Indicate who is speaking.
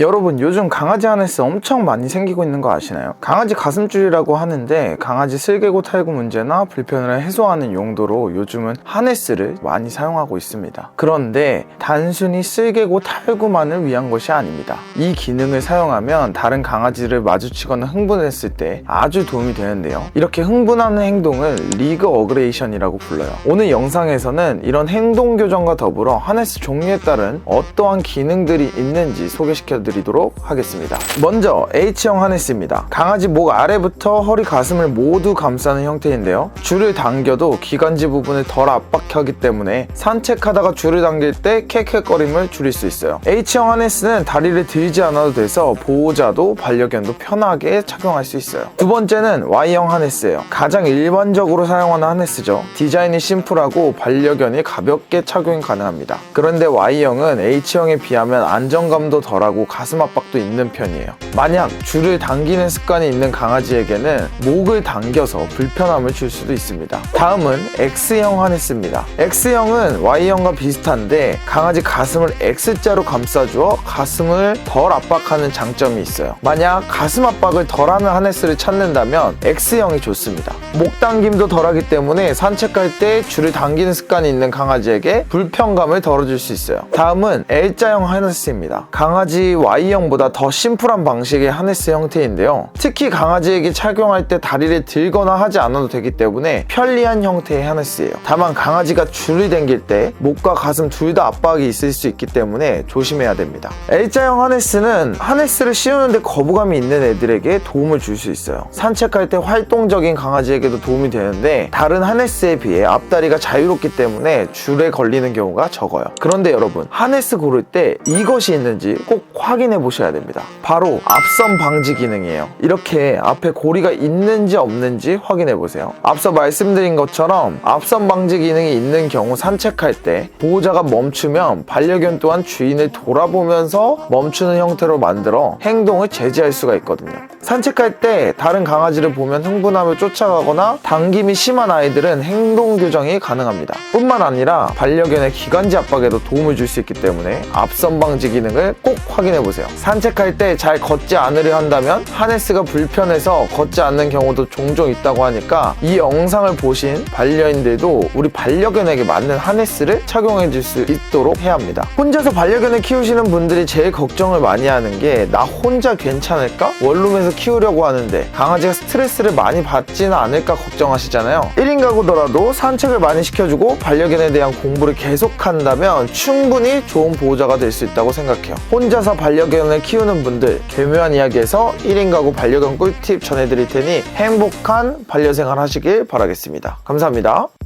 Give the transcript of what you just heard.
Speaker 1: 여러분 요즘 강아지 하네스 엄청 많이 생기고 있는 거 아시나요? 강아지 가슴줄이라고 하는데 강아지 슬개고 탈구 문제나 불편을 해소하는 용도로 요즘은 하네스를 많이 사용하고 있습니다. 그런데 단순히 슬개고 탈구만을 위한 것이 아닙니다. 이 기능을 사용하면 다른 강아지를 마주치거나 흥분했을 때 아주 도움이 되는데요. 이렇게 흥분하는 행동을 리그 어그레이션이라고 불러요. 오늘 영상에서는 이런 행동 교정과 더불어 하네스 종류에 따른 어떠한 기능들이 있는지 소개시켜 드 리도록 하겠습니다. 먼저 H형 하네스입니다. 강아지 목 아래부터 허리 가슴을 모두 감싸는 형태인데요. 줄을 당겨도 기관지 부분을 덜 압박하기 때문에 산책하다가 줄을 당길 때 캑캑거림을 줄일 수 있어요. H형 하네스는 다리를 들지 않아도 돼서 보호자도 반려견도 편하게 착용할 수 있어요. 두 번째는 Y형 하네스예요. 가장 일반적으로 사용하는 하네스죠. 디자인이 심플하고 반려견이 가볍게 착용이 가능합니다. 그런데 Y형은 H형에 비하면 안정감도 덜하고 가슴 압박도 있는 편이에요. 만약 줄을 당기는 습관이 있는 강아지에게는 목을 당겨서 불편함을 줄 수도 있습니다. 다음은 X형 하네스입니다. X형은 Y형과 비슷한데 강아지 가슴을 X자로 감싸주어 가슴을 덜 압박하는 장점이 있어요. 만약 가슴 압박을 덜하는 하네스를 찾는다면 X형이 좋습니다. 목 당김도 덜하기 때문에 산책할 때 줄을 당기는 습관이 있는 강아지에게 불편감을 덜어줄 수 있어요. 다음은 L자형 하네스입니다. 강아지 Y형보다 더 심플한 방식의 하네스 형태인데요. 특히 강아지에게 착용할 때 다리를 들거나 하지 않아도 되기 때문에 편리한 형태의 하네스예요. 다만 강아지가 줄을 당길 때 목과 가슴 둘 다 압박이 있을 수 있기 때문에 조심해야 됩니다. L자형 하네스는 하네스를 씌우는데 거부감이 있는 애들에게 도움을 줄 수 있어요. 산책할 때 활동적인 강아지에게도 도움이 되는데 다른 하네스에 비해 앞다리가 자유롭기 때문에 줄에 걸리는 경우가 적어요. 그런데 여러분 하네스 고를 때 이것이 있는지 꼭 확 인해 보셔야 됩니다. 바로 앞선 방지 기능이에요. 이렇게 앞에 고리가 있는지 없는지 확인해 보세요. 앞서 말씀드린 것처럼 앞선 방지 기능이 있는 경우 산책할 때 보호자가 멈추면 반려견 또한 주인을 돌아보면서 멈추는 형태로 만들어 행동을 제지할 수가 있거든요. 산책할 때 다른 강아지를 보면 흥분하며 쫓아가거나 당김이 심한 아이들은 행동 교정이 가능합니다. 뿐만 아니라 반려견의 기관지 압박에도 도움을 줄 수 있기 때문에 앞선 방지 기능을 꼭 확인해 보세요. 산책할 때 잘 걷지 않으려 한다면 하네스가 불편해서 걷지 않는 경우도 종종 있다고 하니까 이 영상을 보신 반려인들도 우리 반려견에게 맞는 하네스를 착용해 줄 수 있도록 해야 합니다. 혼자서 반려견을 키우시는 분들이 제일 걱정을 많이 하는 게 나 혼자 괜찮을까? 원룸에서 키우려고 하는데 강아지가 스트레스를 많이 받지는 않을까 걱정하시잖아요. 1인 가구더라도 산책을 많이 시켜주고 반려견에 대한 공부를 계속한다면 충분히 좋은 보호자가 될 수 있다고 생각해요. 혼자서 반려견을 키우는 분들 교묘한 이야기에서 1인 가구 반려견 꿀팁 전해드릴 테니 행복한 반려생활 하시길 바라겠습니다. 감사합니다.